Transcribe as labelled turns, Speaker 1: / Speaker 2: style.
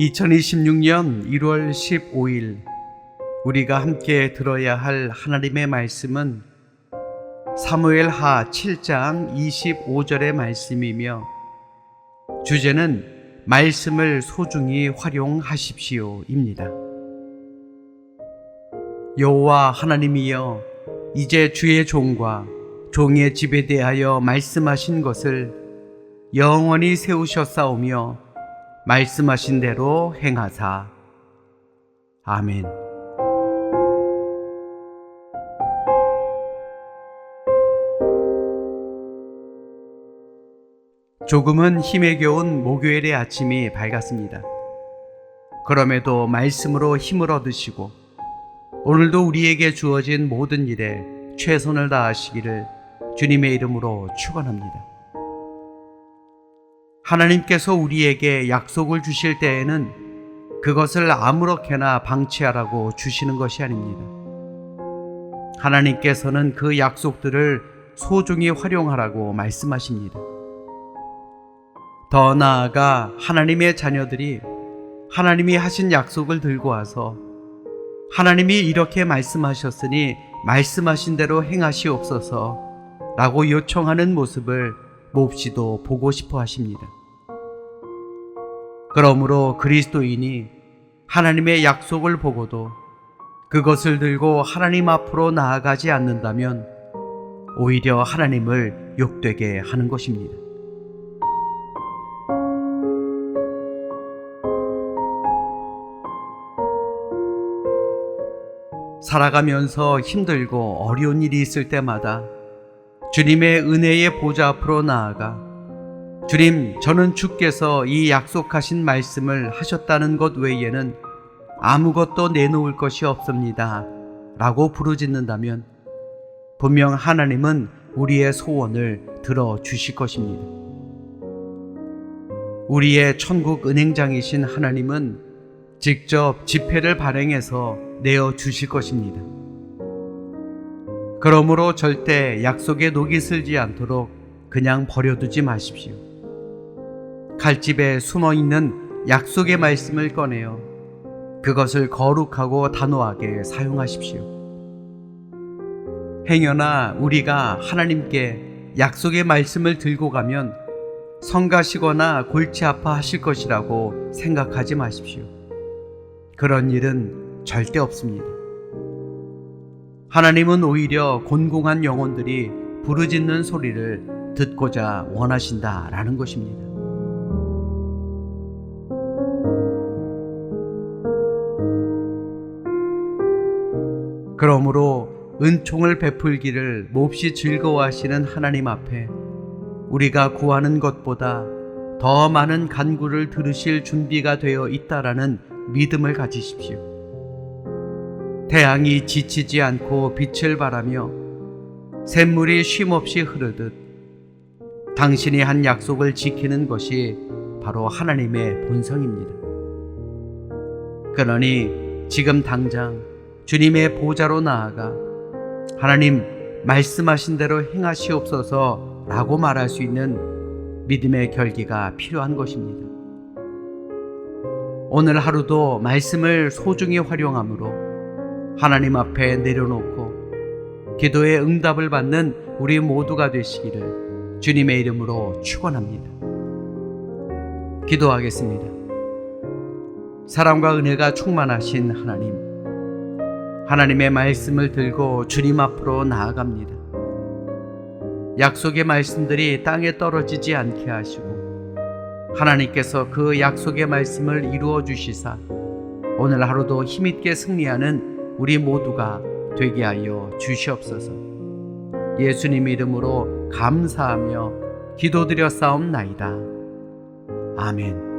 Speaker 1: 2026년 1월 15일 우리가 함께 들어야 할 하나님의 말씀은 사무엘 하 7장 25절의 말씀이며 주제는 말씀을 소중히 활용하십시오입니다. 여호와 하나님이여 이제 주의 종과 종의 집에 대하여 말씀하신 것을 영원히 세우셨사오며 말씀하신 대로 행하사 아멘. 조금은 힘에 겨운 목요일의 아침이 밝았습니다. 그럼에도 말씀으로 힘을 얻으시고 오늘도 우리에게 주어진 모든 일에 최선을 다하시기를 주님의 이름으로 축원합니다. 하나님께서 우리에게 약속을 주실 때에는 그것을 아무렇게나 방치하라고 주시는 것이 아닙니다. 하나님께서는 그 약속들을 소중히 활용하라고 말씀하십니다. 더 나아가 하나님의 자녀들이 하나님이 하신 약속을 들고 와서 하나님이 이렇게 말씀하셨으니 말씀하신 대로 행하시옵소서 라고 요청하는 모습을 몹시도 보고 싶어 하십니다. 그러므로 그리스도인이 하나님의 약속을 보고도 그것을 들고 하나님 앞으로 나아가지 않는다면 오히려 하나님을 욕되게 하는 것입니다. 살아가면서 힘들고 어려운 일이 있을 때마다 주님의 은혜의 보좌 앞으로 나아가 주님, 저는 주께서 이 약속하신 말씀을 하셨다는 것 외에는 아무것도 내놓을 것이 없습니다. 라고 부르짖는다면 분명 하나님은 우리의 소원을 들어 주실 것입니다. 우리의 천국 은행장이신 하나님은 직접 지폐를 발행해서 내어 주실 것입니다. 그러므로 절대 약속에 녹이 슬지 않도록 그냥 버려두지 마십시오. 칼집에 숨어 있는 약속의 말씀을 꺼내어 그것을 거룩하고 단호하게 사용하십시오. 행여나 우리가 하나님께 약속의 말씀을 들고 가면 성가시거나 골치 아파하실 것이라고 생각하지 마십시오. 그런 일은 절대 없습니다. 하나님은 오히려 곤공한 영혼들이 부르짖는 소리를 듣고자 원하신다라는 것입니다. 그러므로 은총을 베풀기를 몹시 즐거워하시는 하나님 앞에 우리가 구하는 것보다 더 많은 간구를 들으실 준비가 되어 있다라는 믿음을 가지십시오. 태양이 지치지 않고 빛을 발하며 샘물이 쉼없이 흐르듯 당신이 한 약속을 지키는 것이 바로 하나님의 본성입니다. 그러니 지금 당장 주님의 보좌로 나아가 하나님 말씀하신 대로 행하시옵소서 라고 말할 수 있는 믿음의 결기가 필요한 것입니다. 오늘 하루도 말씀을 소중히 활용함으로 하나님 앞에 내려놓고 기도의 응답을 받는 우리 모두가 되시기를 주님의 이름으로 축원합니다. 기도하겠습니다. 사랑과 은혜가 충만하신 하나님, 하나님의 말씀을 들고 주님 앞으로 나아갑니다. 약속의 말씀들이 땅에 떨어지지 않게 하시고 하나님께서 그 약속의 말씀을 이루어 주시사 오늘 하루도 힘있게 승리하는 우리 모두가 되게 하여 주시옵소서. 예수님 이름으로 감사하며 기도드려 싸움나이다. 아멘.